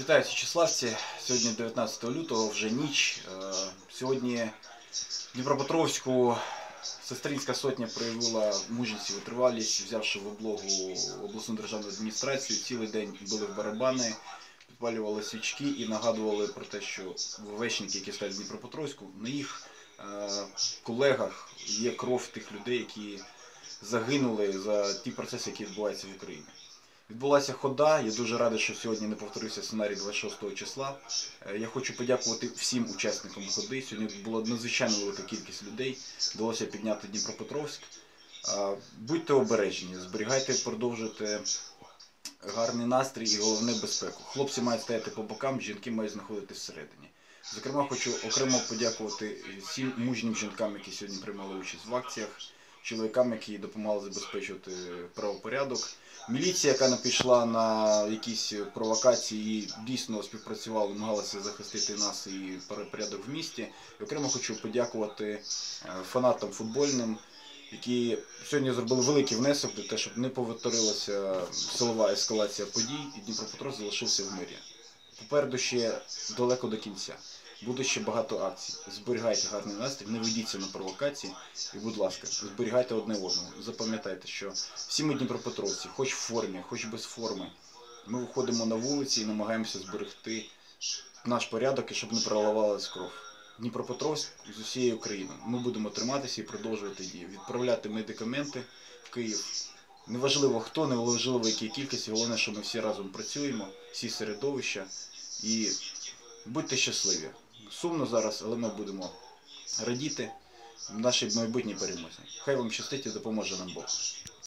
Вітаю Січеславці. Сьогодні 19 лютого, вже ніч. Е, Сьогодні в Дніпропетровську сестринська сотня проявила мужність і витривалість, взявши в облогу обласну державну адміністрацію, цілий день били в барабани, підпалювали свічки і нагадували про те, що ввечники, які стоять в Дніпропетровську, на їх е, колегах є кров тих людей, які загинули за ті процеси, які відбуваються в Україні. Відбулася хода. Я дуже радий, що сьогодні не повторився сценарій 26 числа. Е, Я хочу подякувати всім учасникам ходи. Сьогодні була надзвичайно велика кількість людей. Вдалося підняти Дніпропетровськ. Е, Будьте обережні, зберігайте, продовжуйте гарний настрій і головне безпеку. Хлопці мають стояти по бокам, жінки мають знаходитися всередині. Зокрема, хочу окремо подякувати всім мужнім жінкам, які сьогодні приймали участь в акціях, чоловікам, які допомагали забезпечувати правопорядок. Міліція, яка не пішла на якісь провокації, і дійсно співпрацювала, намагалася захистити нас і порядок в місті. І окремо хочу подякувати е, фанатам футбольним, які сьогодні зробили великий внесок для того, щоб не повторилася силова ескалація подій, і Дніпропетровськ залишився в мирі. Попереду ще далеко до кінця. Буде ще багато акцій. Зберігайте гарний настрій, не ведіться на провокації. І, будь ласка, зберігайте одне одного. Запам'ятайте, що всі ми Дніпропетровці, хоч в формі, хоч без форми, ми виходимо на вулиці і намагаємося зберегти наш порядок і щоб не проливалась кров. Дніпропетровськ з усією Україною. Ми будемо триматися і продовжувати дії, відправляти медикаменти в Київ. Неважливо хто, неважливо які кількості, головне, що ми всі разом працюємо, всі середовища і будьте щасливі. Сумно зараз, але ми будемо радіти в нашій майбутній перемозі. Хай вам щастить і допоможе нам Бог.